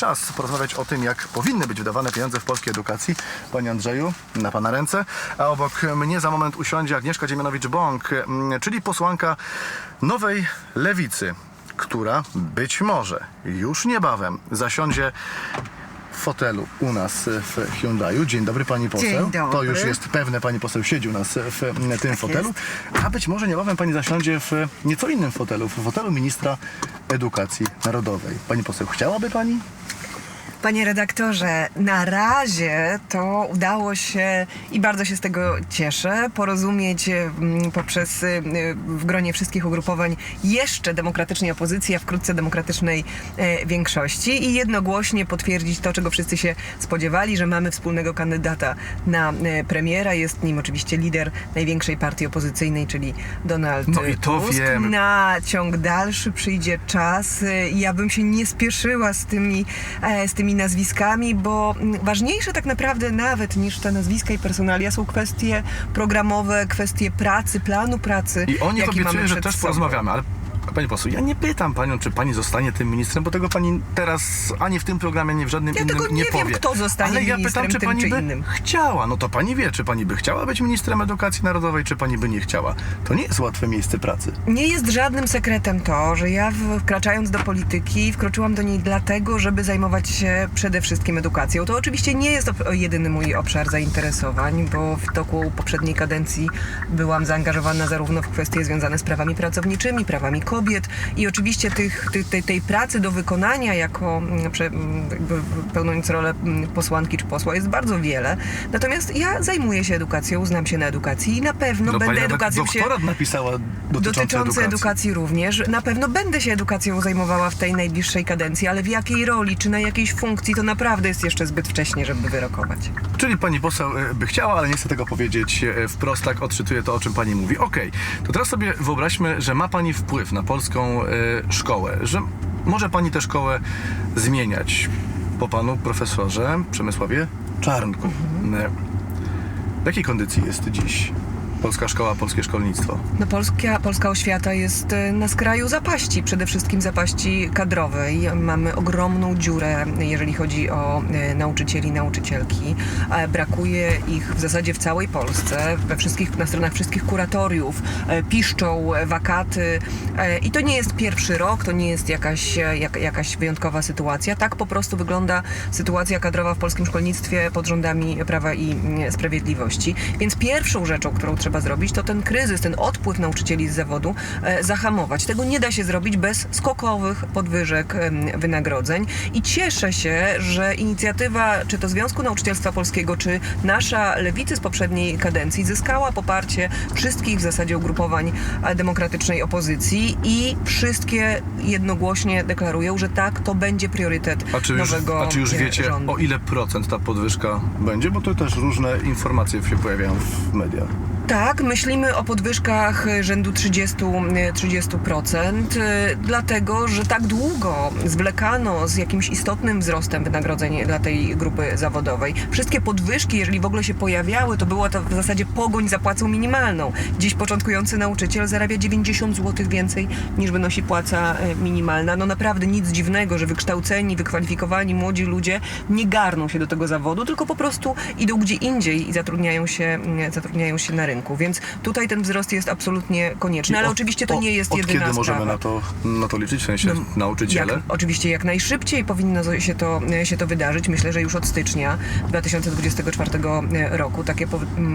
czas porozmawiać o tym, jak powinny być wydawane pieniądze w polskiej edukacji. Panie Andrzeju, na Pana ręce. A obok mnie za moment usiądzie Agnieszka Dziemianowicz-Bąk, mm, czyli posłanka Nowej Lewicy, która być może już niebawem zasiądzie fotelu u nas w Hyundai'u. Dzień dobry pani poseł. Dzień dobry. Tak To już jest pewne, pani poseł siedzi u nas w tym fotelu. A być może niebawem pani zasiądzie w nieco innym fotelu, w fotelu ministra edukacji narodowej. Pani poseł, chciałaby pani? Panie redaktorze, na razie to udało się i bardzo się z tego cieszę, porozumieć mm, poprzez y, w gronie wszystkich ugrupowań jeszcze demokratycznej opozycji, a wkrótce demokratycznej e, większości i jednogłośnie potwierdzić to, czego wszyscy się spodziewali, że mamy wspólnego kandydata na e, premiera. Jest nim oczywiście lider największej partii opozycyjnej, czyli Donald No i to Tusk. wiem. Na ciąg dalszy przyjdzie czas. Y, Ja bym się nie spieszyła z tymi, e, z tymi nazwiskami, bo ważniejsze tak naprawdę nawet niż te nazwiska i personalia są kwestie programowe, kwestie pracy, planu pracy. I oni obiecują, że też porozmawiamy, ale pani poseł, ja nie pytam panią, czy pani zostanie tym ministrem, bo tego pani teraz ani w tym programie, ani w żadnym Ja innym tego nie, nie wiem, powie. kto zostanie ale ja pytam, czy pani czy by innym. chciała. No to pani wie, czy pani by chciała być ministrem edukacji narodowej, czy pani by nie chciała. To nie jest łatwe miejsce pracy. Nie jest żadnym sekretem to, że ja wkraczając do polityki wkroczyłam do niej dlatego, żeby zajmować się przede wszystkim edukacją. To oczywiście nie jest jedyny mój obszar zainteresowań, bo w toku poprzedniej kadencji byłam zaangażowana zarówno w kwestie związane z prawami pracowniczymi, prawami kobiet i oczywiście tych, ty, tej, tej pracy do wykonania jako mm, mm, jakby pełniąc rolę mm, posłanki czy posła jest bardzo wiele. Natomiast ja zajmuję się edukacją, znam się na edukacji i na pewno No, będę edukacją się napisała dotyczący, edukacji. edukacji. również. Na pewno będę się edukacją zajmowała w tej najbliższej kadencji, ale w jakiej roli, czy na jakiejś funkcji, to naprawdę jest jeszcze zbyt wcześnie, żeby wyrokować. Czyli pani poseł e, by chciała, ale nie chce tego powiedzieć e, wprost, tak odczytuje to, o czym pani mówi. Okej, to teraz sobie wyobraźmy, że ma pani wpływ na polską e, szkołę, że może pani tę szkołę zmieniać? Po panu profesorze Przemysławie Czarnku. E, W jakiej kondycji jest dziś polska szkoła, polskie szkolnictwo? No polska, polska oświata jest e, na skraju zapaści, przede wszystkim zapaści kadrowej. Mamy ogromną dziurę, jeżeli chodzi o e, nauczycieli, nauczycielki. Brakuje ich w zasadzie w całej Polsce, we wszystkich, na stronach wszystkich kuratoriów. E, Piszczą wakaty i to nie jest pierwszy rok, to nie jest jakaś, jak, jakaś wyjątkowa sytuacja. Tak po prostu wygląda sytuacja kadrowa w polskim szkolnictwie pod rządami Prawa i Sprawiedliwości. Więc pierwszą rzeczą, którą trzeba zrobić, to ten kryzys, ten odpływ nauczycieli z zawodu e, zahamować. Tego nie da się zrobić bez skokowych podwyżek wynagrodzeń. I cieszę się, że inicjatywa, czy to Związku Nauczycielstwa Polskiego, czy nasza lewicy z poprzedniej kadencji zyskała poparcie wszystkich w zasadzie ugrupowań e, demokratycznej opozycji i wszystkie jednogłośnie deklarują, że tak, to będzie priorytet A czy już, nowego a czy już e, wiecie, rządu. o ile procent ta podwyżka będzie? Bo to też różne informacje się pojawiają w mediach. Tak, myślimy o podwyżkach rzędu 30, e, 30%, e, dlatego że tak długo zwlekano z jakimś istotnym wzrostem wynagrodzeń dla tej grupy zawodowej. Wszystkie podwyżki, jeżeli w ogóle się pojawiały, to była to w zasadzie pogoń za płacą minimalną. Dziś początkujący nauczyciel zarabia 90 zł więcej niż wynosi płaca e, minimalna. No naprawdę nic dziwnego, że wykształceni, wykwalifikowani młodzi ludzie nie garną się do tego zawodu, tylko po prostu idą gdzie indziej i zatrudniają się, mm, zatrudniają się na rynku. Więc tutaj ten wzrost jest absolutnie konieczny, ale Od- oczywiście to nie jest od jedyna kiedy możemy sprawa. na to, na to liczyć, w sensie No, nauczyciele? Jak, oczywiście jak najszybciej powinno się to, się to wydarzyć. Myślę, że już od stycznia 2024 roku takie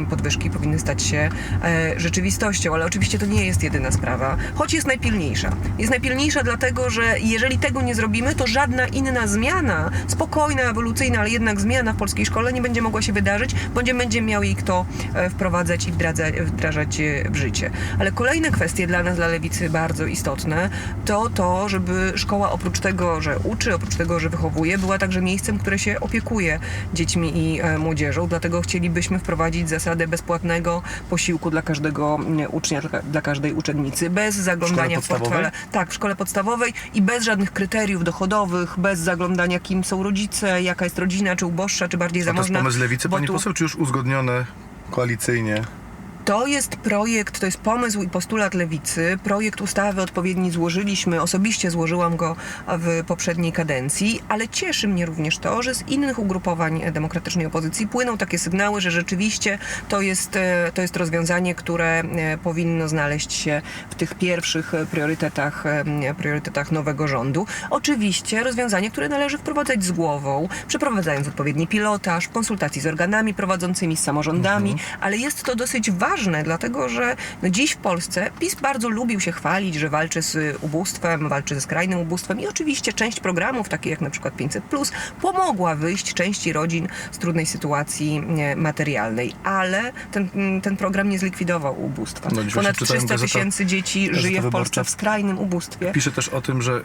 podwyżki powinny stać się e, rzeczywistością, ale oczywiście to nie jest jedyna sprawa, choć jest najpilniejsza. Jest najpilniejsza dlatego, że jeżeli tego nie zrobimy, to żadna inna zmiana, spokojna, ewolucyjna, ale jednak zmiana w polskiej szkole nie będzie mogła się wydarzyć, bo nie będzie miał jej kto e, wprowadzać i wdrażać, wdrażać e, w życie. Ale kolejne kwestie dla nas, dla lewicy bardzo istotne, to to, żeby szkoła oprócz tego, że uczy, oprócz tego, że wychowuje, była także miejscem, które się opiekuje dziećmi i e, młodzieżą. Dlatego chcielibyśmy wprowadzić zasadę bezpłatnego posiłku dla każdego ucznia, dla, każdej uczennicy, bez zaglądania w portfele. Tak, w szkole podstawowej i bez żadnych kryteriów dochodowych, bez zaglądania, kim są rodzice, jaka jest rodzina, czy uboższa, czy bardziej To jest zamożna. pomysł lewicy, pani tu- poseł, czy już uzgodnione koalicyjnie To jest projekt, to jest pomysł i postulat lewicy. Projekt ustawy odpowiedni złożyliśmy, osobiście złożyłam go w poprzedniej kadencji, ale cieszy mnie również to, że z innych ugrupowań demokratycznej opozycji płyną takie sygnały, że rzeczywiście to jest, e, to jest rozwiązanie, które e, powinno znaleźć się w tych pierwszych priorytetach, e, priorytetach nowego rządu. Oczywiście rozwiązanie, które należy wprowadzać z głową, przeprowadzając odpowiedni pilotaż, konsultacji z organami prowadzącymi, z samorządami, ale jest to dosyć ważne, dlatego że dziś w Polsce PiS bardzo lubił się chwalić, że walczy z ubóstwem, walczy ze skrajnym ubóstwem i oczywiście część programów, takich jak na przykład 500, pomogła wyjść części rodzin z trudnej sytuacji materialnej, ale ten, ten program nie zlikwidował ubóstwa. No, Ponad czytałem 300 gazeta- tysięcy dzieci żyje w. Polsce w skrajnym ubóstwie. Pisze też o tym, że e,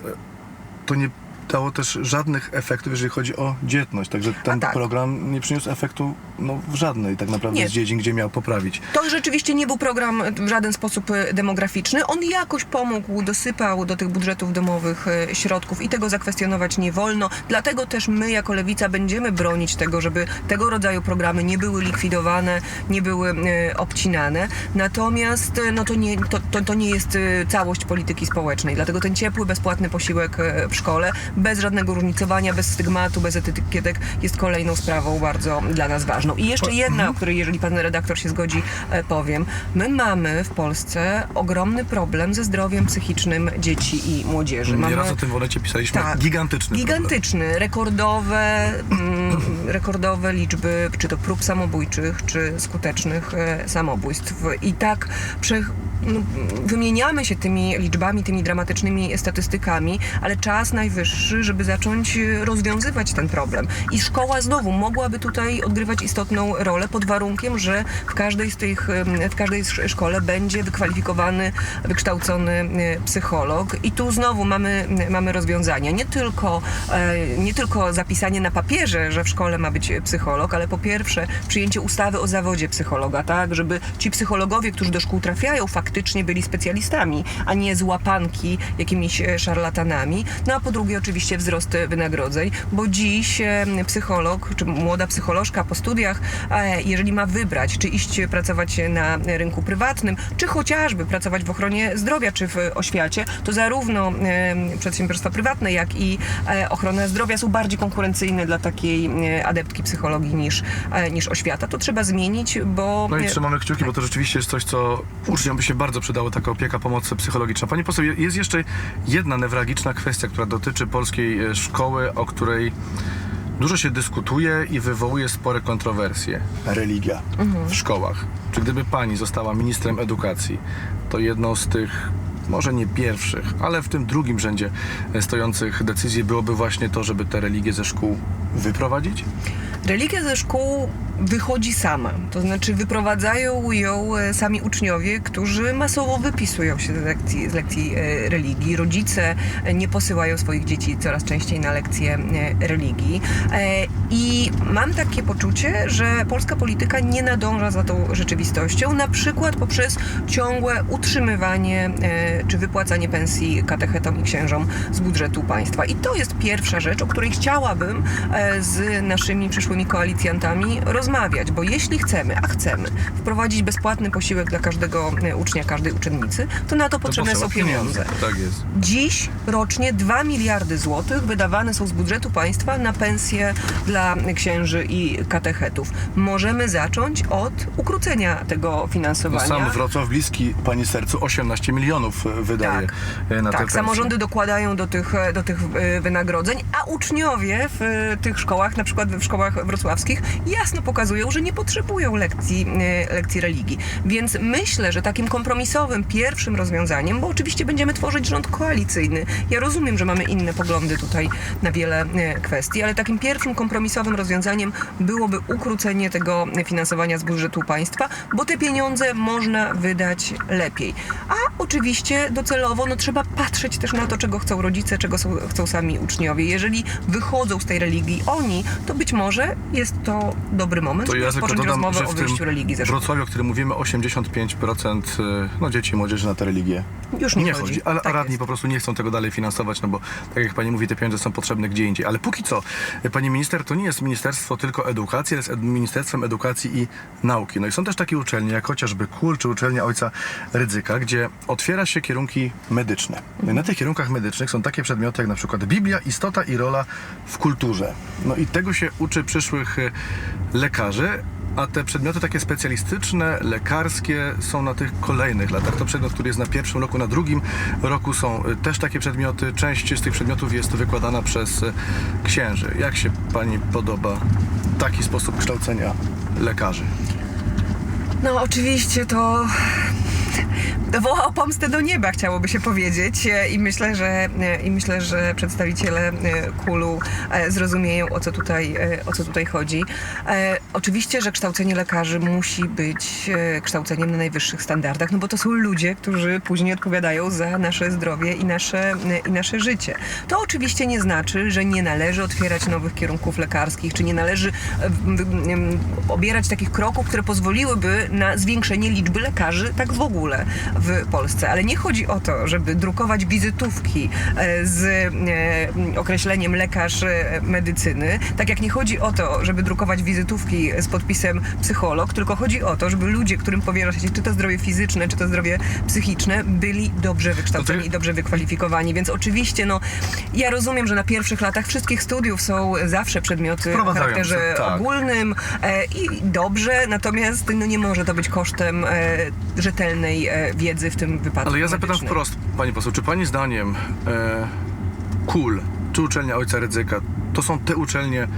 to nie dało też żadnych efektów, jeżeli chodzi o dzietność. Także ten tak. program nie przyniósł efektu no, w żadnej tak naprawdę Nie. z dziedzin, gdzie miał poprawić. To rzeczywiście nie był program w żaden sposób e, demograficzny. On jakoś pomógł, dosypał do tych budżetów domowych e, środków i tego zakwestionować nie wolno. Dlatego też my jako Lewica będziemy bronić tego, żeby tego rodzaju programy nie były likwidowane, nie były e, obcinane. Natomiast no to, nie, to, to, to nie jest całość polityki społecznej. Dlatego ten ciepły, bezpłatny posiłek w szkole, bez żadnego różnicowania, bez stygmatu, bez etykietek jest kolejną sprawą bardzo dla nas ważną. I jeszcze jedna, o której jeżeli pan redaktor się zgodzi, e, powiem. My mamy w Polsce ogromny problem ze zdrowiem psychicznym dzieci i młodzieży. Mamy Nieraz o tym w Onecie pisaliśmy. Tak. Gigantyczny Gigantyczny, rekordowe, mm, rekordowe liczby, czy to prób samobójczych, czy skutecznych e, samobójstw. I tak prze, wymieniamy się tymi liczbami, tymi dramatycznymi statystykami, ale czas najwyższy, żeby zacząć e, rozwiązywać ten problem. I szkoła znowu mogłaby tutaj odgrywać istotną rolę pod warunkiem, że w każdej z tych, w każdej sz- szkole będzie wykwalifikowany, wykształcony e, psycholog. I tu znowu mamy, mamy rozwiązania. Nie tylko, e, nie tylko zapisanie na papierze, że w szkole ma być psycholog, ale po pierwsze przyjęcie ustawy o zawodzie psychologa, tak, żeby ci psychologowie, którzy do szkół trafiają, faktycznie byli specjalistami, a nie złapanki jakimiś e, szarlatanami. No a po drugie oczywiście wzrost e, wynagrodzeń, bo dziś e, psycholog, czy młoda psycholożka po studiach, jeżeli ma wybrać, czy iść pracować na rynku prywatnym, czy chociażby pracować w ochronie zdrowia, czy w oświacie, to zarówno przedsiębiorstwa prywatne, jak i ochrona zdrowia są bardziej konkurencyjne dla takiej adeptki psychologii niż, niż oświata. To trzeba zmienić, bo... No i trzymamy kciuki, bo to rzeczywiście jest coś, co uczniom by się bardzo przydało, taka opieka, pomoc psychologiczna. Pani poseł, je- jest jeszcze jedna newralgiczna kwestia, która dotyczy polskiej e, szkoły, o której dużo się dyskutuje i wywołuje spore kontrowersje. Religia w szkołach. Czy gdyby pani została ministrem edukacji, to jedną z tych może nie pierwszych, ale w tym drugim rzędzie e, stojących decyzji byłoby właśnie to, żeby tę religię ze szkół wyprowadzić? Religia ze szkół wychodzi sama, to znaczy wyprowadzają ją e, sami uczniowie, którzy masowo wypisują się z lekcji, z lekcji e, religii. Rodzice nie posyłają swoich dzieci coraz częściej na lekcje religii. I mam takie poczucie, że polska polityka nie nadąża za tą rzeczywistością, na przykład poprzez ciągłe utrzymywanie czy wypłacanie pensji katechetom i księżom z budżetu państwa. I to jest pierwsza rzecz, o której chciałabym e, z naszymi przyszłymi koalicjantami rozmawiać, bo jeśli chcemy, a chcemy, wprowadzić bezpłatny posiłek dla każdego e, ucznia, każdej uczennicy, to na to potrzebne potrzeba są pieniądze. Tak jest. Dziś rocznie 2 miliardy złotych wydawane są z budżetu państwa na pensje dla księży i katechetów. Możemy zacząć od ukrócenia tego No finansowania. sam Wrocław bliski pani sercu 18 milionów e, wydaje Tak. e, na te tak, samorządy dokładają do tych, do tych e, wynagrodzeń, a uczniowie w e, tych szkołach, na przykład w szkołach wrocławskich, jasno pokazują, że nie potrzebują lekcji, e, lekcji religii. Więc myślę, że takim kompromisowym pierwszym rozwiązaniem, bo oczywiście będziemy tworzyć rząd koalicyjny. Ja rozumiem, że mamy inne poglądy tutaj na wiele e, kwestii, ale takim pierwszym kompromisowym rozwiązaniem byłoby ukrócenie tego finansowania z budżetu państwa, bo te pieniądze można wydać lepiej. A oczywiście docelowo no, trzeba patrzeć też na to, czego chcą rodzice, czego są, chcą sami uczniowie. Jeżeli wychodzą z tej religii oni, to być może jest to dobry moment, To żeby ja rozpocząć dodam, rozmowę że o w wyjściu religii ze szkoły. Wrocławiu, o którym mówimy, 85% y, no, dzieci i młodzieży na tę religię Już nie nie chodzi. chodzi. Ale Tak radni jest. po prostu nie chcą tego dalej finansować, no bo tak jak pani mówi, te pieniądze są potrzebne gdzie indziej. Ale póki co, y, pani minister, to nie jest ministerstwo tylko edukacji, ale jest ministerstwem edukacji i nauki. No i są też takie uczelnie, jak chociażby KUL czy uczelnia ojca Rydzyka, gdzie otwiera się kierunki medyczne. Na tych kierunkach medycznych są takie przedmioty jak na przykład Biblia, istota i rola w kulturze. No i tego się uczy przyszłych y, lekarzy, a te przedmioty takie specjalistyczne, lekarskie są na tych kolejnych latach. To przedmiot, który jest na pierwszym roku, na drugim roku są y, też takie przedmioty. Część z tych przedmiotów jest wykładana przez y, księży. Jak się Pani podoba taki sposób kształcenia lekarzy? No oczywiście to woła o pomstę do nieba, chciałoby się powiedzieć E, i myślę, że, e, i myślę, że przedstawiciele e, KUL-u zrozumieją o co tutaj, o co tutaj chodzi. Oczywiście, że kształcenie lekarzy musi być kształceniem na najwyższych standardach, no bo to są ludzie, którzy później odpowiadają za nasze zdrowie i nasze, i nasze życie. To oczywiście nie znaczy, że nie należy otwierać nowych kierunków lekarskich, czy nie należy obierać takich kroków, które pozwoliłyby na zwiększenie liczby lekarzy tak w ogóle w Polsce. Ale nie chodzi o to, żeby drukować wizytówki e, z e, określeniem lekarz e, medycyny, tak jak nie chodzi o to, żeby drukować wizytówki z podpisem psycholog, tylko chodzi o to, żeby ludzie, którym powierza się czy to zdrowie fizyczne, czy to zdrowie psychiczne, byli dobrze wykształceni No i dobrze wykwalifikowani. Więc oczywiście, no, ja rozumiem, że na pierwszych latach wszystkich studiów są zawsze przedmioty o charakterze tak. ogólnym e, i dobrze, natomiast no, nie może to być kosztem e, rzetelnej e, wiedzy w tym wypadku. Ale ja zapytam medycznej. wprost, Pani poseł, czy Pani zdaniem e, KUL czy uczelnia ojca Rydzyka to są te uczelnie,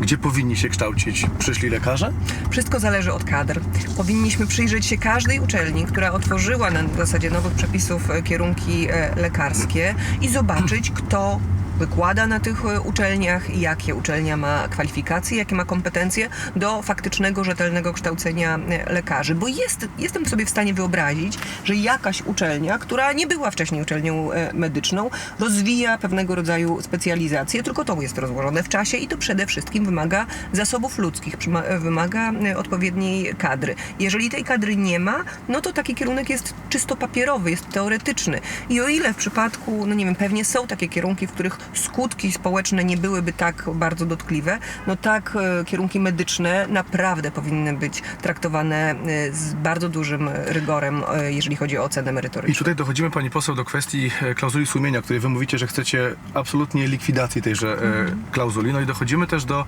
gdzie powinni się kształcić przyszli lekarze? Wszystko zależy od kadr. Powinniśmy przyjrzeć się każdej uczelni, która otworzyła na zasadzie nowych przepisów e, kierunki e, lekarskie i zobaczyć, kto wykłada na tych e, uczelniach i jakie uczelnia ma kwalifikacje, jakie ma kompetencje do faktycznego, rzetelnego kształcenia e, lekarzy. Bo jest, jestem sobie w stanie wyobrazić, że jakaś uczelnia, która nie była wcześniej uczelnią e, medyczną, rozwija pewnego rodzaju specjalizację, tylko to jest rozłożone w czasie i to przede wszystkim wymaga zasobów ludzkich, wymaga odpowiedniej kadry. Jeżeli tej kadry nie ma, no to taki kierunek jest czysto papierowy, jest teoretyczny. I o ile w przypadku, no nie wiem, pewnie są takie kierunki, w których skutki społeczne nie byłyby tak bardzo dotkliwe, no tak e, kierunki medyczne naprawdę powinny być traktowane e, z bardzo dużym rygorem, e, jeżeli chodzi o ocenę I merytoryczną. tutaj dochodzimy, pani poseł, do kwestii klauzuli sumienia, której wy mówicie, że chcecie absolutnie likwidacji tejże e, klauzuli. No i dochodzimy też do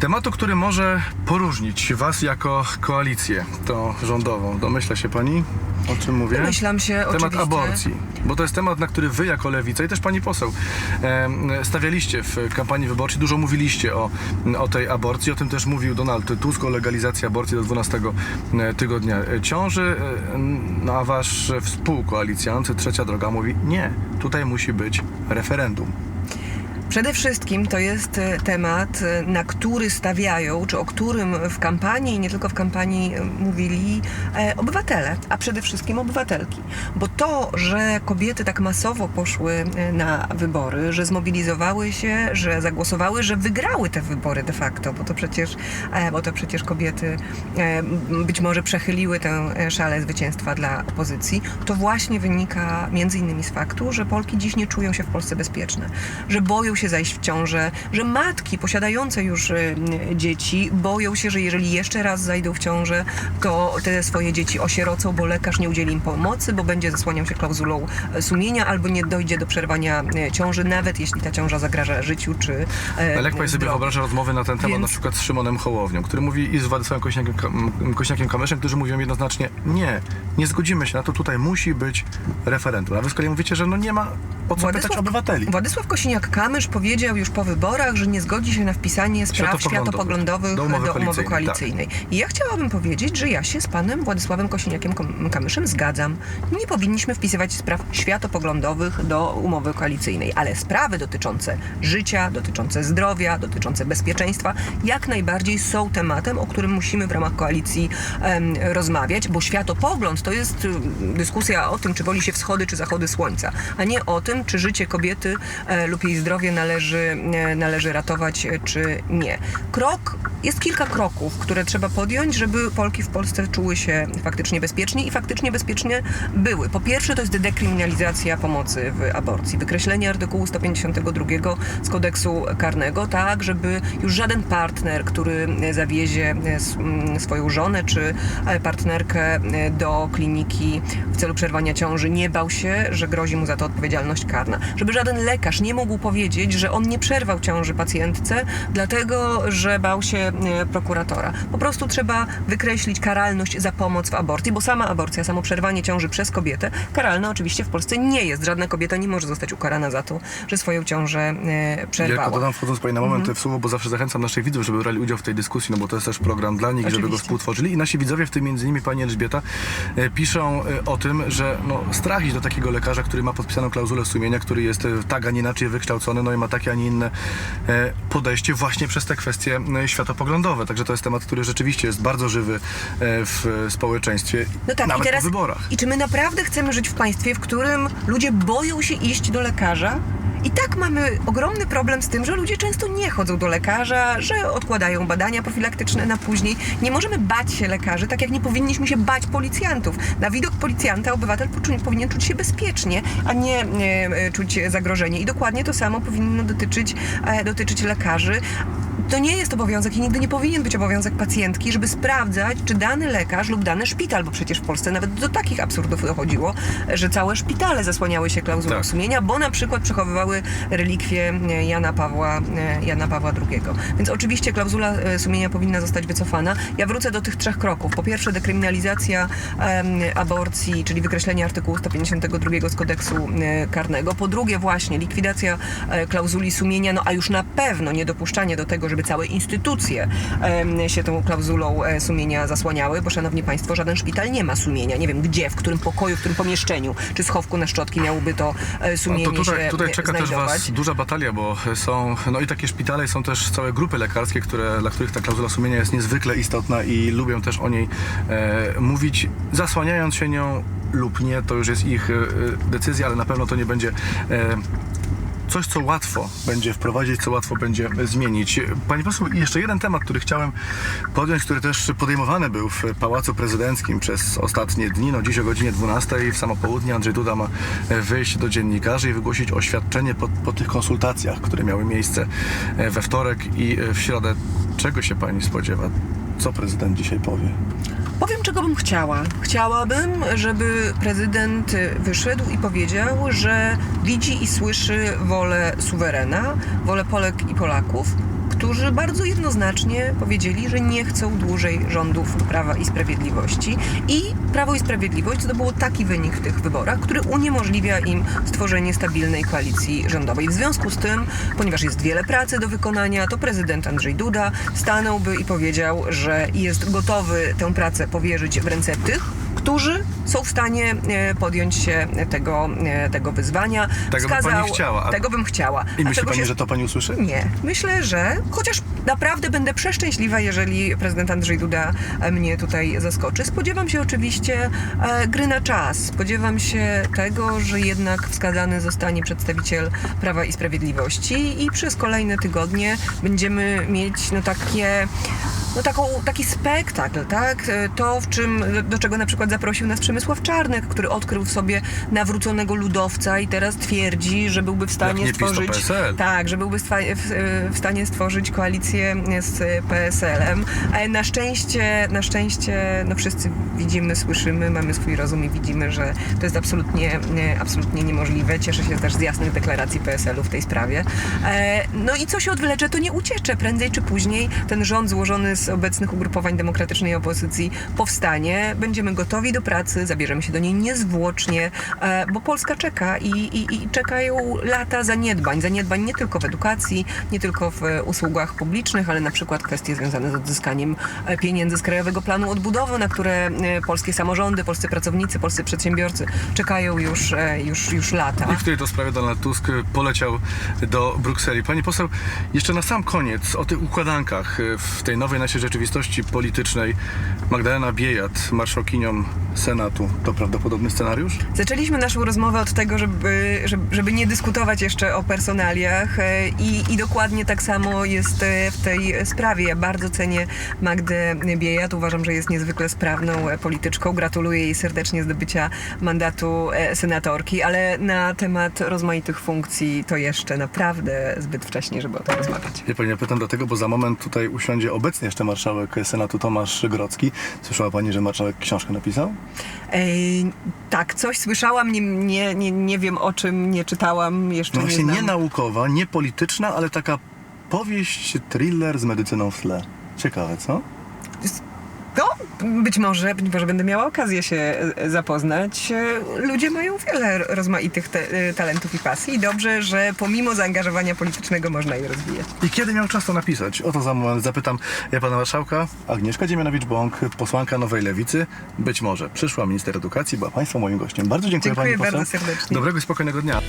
tematu, który może poróżnić was jako koalicję tą rządową. Domyśla się pani, o czym mówię? Domyślam się, Temat oczywiście. aborcji, bo to jest temat, na który wy jako lewica i też pani poseł stawialiście w kampanii wyborczej, dużo mówiliście o, o tej aborcji, o tym też mówił Donald Tusk, o legalizacji aborcji do 12 tygodnia ciąży, e, no a wasz współkoalicjant, Trzecia Droga mówi nie, tutaj musi być referendum. Przede wszystkim to jest e, temat, e, na który stawiają, czy o którym w kampanii nie tylko w kampanii e, mówili e, obywatele, a przede wszystkim obywatelki. Bo to, że kobiety tak masowo poszły na wybory, że zmobilizowały się, że zagłosowały, że wygrały te wybory de facto, bo to przecież, e, bo to przecież kobiety e, być może przechyliły tę szalę zwycięstwa dla opozycji, to właśnie wynika między innymi z faktu, że Polki dziś nie czują się w Polsce bezpieczne, że boją się zajść w ciążę, że matki posiadające już y, dzieci boją się, że jeżeli jeszcze raz zajdą w ciążę, to te swoje dzieci osierocą, bo lekarz nie udzieli im pomocy, bo będzie zasłaniał się klauzulą e, sumienia albo nie dojdzie do przerwania e, ciąży, nawet jeśli ta ciąża zagraża życiu czy e, Ale jak pani sobie wyobraża rozmowy na ten temat Więc- na przykład z Szymonem Hołownią, który mówi i z Władysławem Kośniakiem, Kośniakiem Kamyszem, którzy mówią jednoznacznie nie, nie zgodzimy się na to, tutaj musi być referendum. A wy z kolei mówicie, że no nie ma o co pytać obywateli. Władysław Kosiniak-Kamysz powiedział już po wyborach, że nie zgodzi się na wpisanie spraw Światopoglądowych. Do umowy do umowy koalicyjnej, tak. koalicyjnej. I ja chciałabym powiedzieć, że ja się z panem Władysławem Kosiniakiem-Kamyszem zgadzam. Nie powinniśmy wpisywać spraw światopoglądowych do umowy koalicyjnej, ale sprawy dotyczące życia, dotyczące zdrowia, dotyczące bezpieczeństwa jak najbardziej są tematem, o którym musimy w ramach koalicji em, rozmawiać, bo światopogląd to jest y, dyskusja o tym, czy woli się wschody czy zachody słońca, a nie o tym, czy życie kobiety e, lub jej zdrowie należy, e, należy ratować, e, czy nie. Krok, jest kilka kroków, które trzeba podjąć, żeby Polki w Polsce czuły się faktycznie bezpiecznie i faktycznie bezpiecznie były. Po pierwsze to jest dekryminalizacja pomocy w aborcji, wykreślenie artykułu 152 z kodeksu karnego, tak, żeby już żaden partner, który zawiezie e, s- m, swoją żonę czy e, partnerkę e, do kliniki w celu przerwania ciąży, nie bał się, że grozi mu za to odpowiedzialność karna. Żeby żaden lekarz nie mógł powiedzieć, że on nie przerwał ciąży pacjentce, dlatego że bał się prokuratora. Po prostu trzeba wykreślić karalność za pomoc w aborcji, bo sama aborcja, samo przerwanie ciąży przez kobietę, karalna oczywiście w Polsce nie jest. Żadna kobieta nie może zostać ukarana za to, że swoją ciążę e, Ja przerwała. tylko dodam wchodząc pani na moment w słowo, bo zawsze zachęcam naszych widzów, żeby brali udział w tej dyskusji, no bo to jest też program dla nich, żeby go Oczywiście. współtworzyli. I nasi widzowie, w tym między innymi pani Elżbieta, e, piszą e, o tym, że no, strach iść do takiego lekarza, który ma podpisaną klauzulę sumienia, który jest e, tak, a nie inaczej wykształcony, no i ma takie, a nie inne e, podejście właśnie przez te kwestie e, światopoglądowe. Także to jest temat, który rzeczywiście jest bardzo żywy e, w społeczeństwie, No tak, nawet i teraz, po wyborach. I czy my naprawdę chcemy żyć w państwie, w którym ludzie boją się iść do lekarza? I tak mamy ogromny problem z tym, że ludzie często nie chodzą do lekarza, że odkładają badania profilaktyczne na później. Nie możemy bać się lekarzy, tak jak nie powinniśmy się bać policjantów. Na widok policjanta obywatel powinien czuć się bezpiecznie, a nie e, e, czuć zagrożenie. I dokładnie to samo powinno dotyczyć, e, dotyczyć lekarzy. To nie jest obowiązek i nigdy nie powinien być obowiązek pacjentki, żeby sprawdzać, czy dany lekarz lub dany szpital, bo przecież w Polsce nawet do takich absurdów dochodziło, że całe szpitale zasłaniały się klauzulą Tak. sumienia, bo na przykład przechowywały relikwie e, Jana Pawła, e, Jana Pawła II. Więc oczywiście klauzula e, sumienia powinna zostać wycofana. Ja wrócę do tych trzech kroków. Po pierwsze dekryminalizacja aborcji, czyli wykreślenie artykułu 152 z kodeksu karnego. Po drugie właśnie likwidacja klauzuli sumienia, no a już na pewno niedopuszczanie do tego, żeby całe instytucje się tą klauzulą sumienia zasłaniały, bo szanowni państwo, żaden szpital nie ma sumienia. Nie wiem gdzie, w którym pokoju, w którym pomieszczeniu, czy schowku na szczotki miałoby to No sumienie to tutaj, się tutaj czeka też. Was duża batalia, bo są, no i takie szpitale, i są też całe grupy lekarskie, które, dla których ta klauzula sumienia jest niezwykle istotna i lubią też o niej e, mówić, zasłaniając się nią lub nie, to już jest ich e, decyzja, ale na pewno to nie będzie e, coś, co łatwo będzie wprowadzić, co łatwo będzie zmienić. Pani poseł, jeszcze jeden temat, który chciałem podjąć, który też podejmowany był w Pałacu Prezydenckim przez ostatnie dni. No dziś o godzinie 12 w samo południe Andrzej Duda ma wyjść do dziennikarzy i wygłosić oświadczenie po, po tych konsultacjach, które miały miejsce we wtorek i w środę. Czego się pani spodziewa? Co prezydent dzisiaj powie? Powiem, czego bym chciała. Chciałabym, żeby prezydent wyszedł i powiedział, że widzi i słyszy wolę suwerena, wolę Polek i Polaków, którzy bardzo jednoznacznie powiedzieli, że nie chcą dłużej rządów Prawa i Sprawiedliwości. I Prawo i Sprawiedliwość zdobyło taki wynik w tych wyborach, który uniemożliwia im stworzenie stabilnej koalicji rządowej. W związku z tym, ponieważ jest wiele pracy do wykonania, to prezydent Andrzej Duda stanąłby i powiedział, że jest gotowy tę pracę powierzyć w ręce tych, którzy są w stanie e, podjąć się tego, e, tego wyzwania. Tego by pani chciała, a- Tego bym chciała. I myśli pani, się że to pani usłyszy? nie. Myślę, że chociaż naprawdę będę przeszczęśliwa, jeżeli prezydent Andrzej Duda e, mnie tutaj zaskoczy. Spodziewam się oczywiście gry na czas. Spodziewam się tego, że jednak wskazany zostanie przedstawiciel Prawa i Sprawiedliwości i przez kolejne tygodnie będziemy mieć no takie no taką, taki spektakl, tak? E, To, w czym, do czego na przykład zaprosił nas Przemysław Czarnek, który odkrył w sobie nawróconego ludowca i teraz twierdzi, że byłby w stanie nie stworzyć... Tak, że byłby stva- w, stanie stworzyć koalicję z PSL-em. E, Na szczęście, na szczęście, no wszyscy widzimy, słyszymy, mamy swój rozum i widzimy, że to jest absolutnie, nie, absolutnie niemożliwe. Cieszę się też z jasnych deklaracji PSL-u w tej sprawie. E, No i co się odwlecze, to nie uciecze. Prędzej czy później ten rząd złożony z obecnych ugrupowań demokratycznej opozycji powstanie. Będziemy gotowi do pracy, zabierzemy się do niej niezwłocznie, e, bo Polska czeka i, i, i czekają lata zaniedbań. Zaniedbań nie tylko w edukacji, nie tylko w e, usługach publicznych, ale na przykład kwestie związane z odzyskaniem e, pieniędzy z Krajowego Planu Odbudowy, na które polskie samorządy, polscy pracownicy, polscy przedsiębiorcy czekają już, już, już lata. I w której to sprawie Donald Tusk poleciał do Brukseli. Pani poseł, jeszcze na sam koniec o tych układankach w tej nowej naszej rzeczywistości politycznej. Magdalena Biejat, marszałkinią Senatu, to prawdopodobny scenariusz? Zaczęliśmy naszą rozmowę od tego, żeby, żeby, nie dyskutować jeszcze o personaliach e, i, i dokładnie tak samo jest e, w tej sprawie. Ja bardzo cenię Magdę Biejat. Uważam, że jest niezwykle sprawną e, polityczką. Gratuluję jej serdecznie zdobycia mandatu senatorki, ale na temat rozmaitych funkcji to jeszcze naprawdę zbyt wcześnie, żeby o tym rozmawiać. Ja ja pytam dlatego, bo za moment tutaj usiądzie obecnie jeszcze marszałek Senatu Tomasz Grodzki. Słyszała pani, że marszałek książkę napisał? Ej, tak, coś słyszałam, nie, nie, nie, nie wiem o czym, nie czytałam, jeszcze No nie właśnie znam. nie naukowa, nie polityczna, ale taka powieść, thriller z medycyną w tle. Ciekawe, co? Być może, być może będę miała okazję się e, zapoznać. E, Ludzie mają wiele rozmaitych te, e, talentów i pasji i dobrze, że pomimo zaangażowania politycznego można je rozwijać. I kiedy miał czas to napisać? Oto za moment zapytam ja pana marszałka. Agnieszka Dziemianowicz-Bąk, posłanka Nowej Lewicy, być może przyszła minister edukacji, była państwa moim gościem. Bardzo dziękuję, Dziękuję pani poseł. bardzo serdecznie. Dobrego i spokojnego dnia.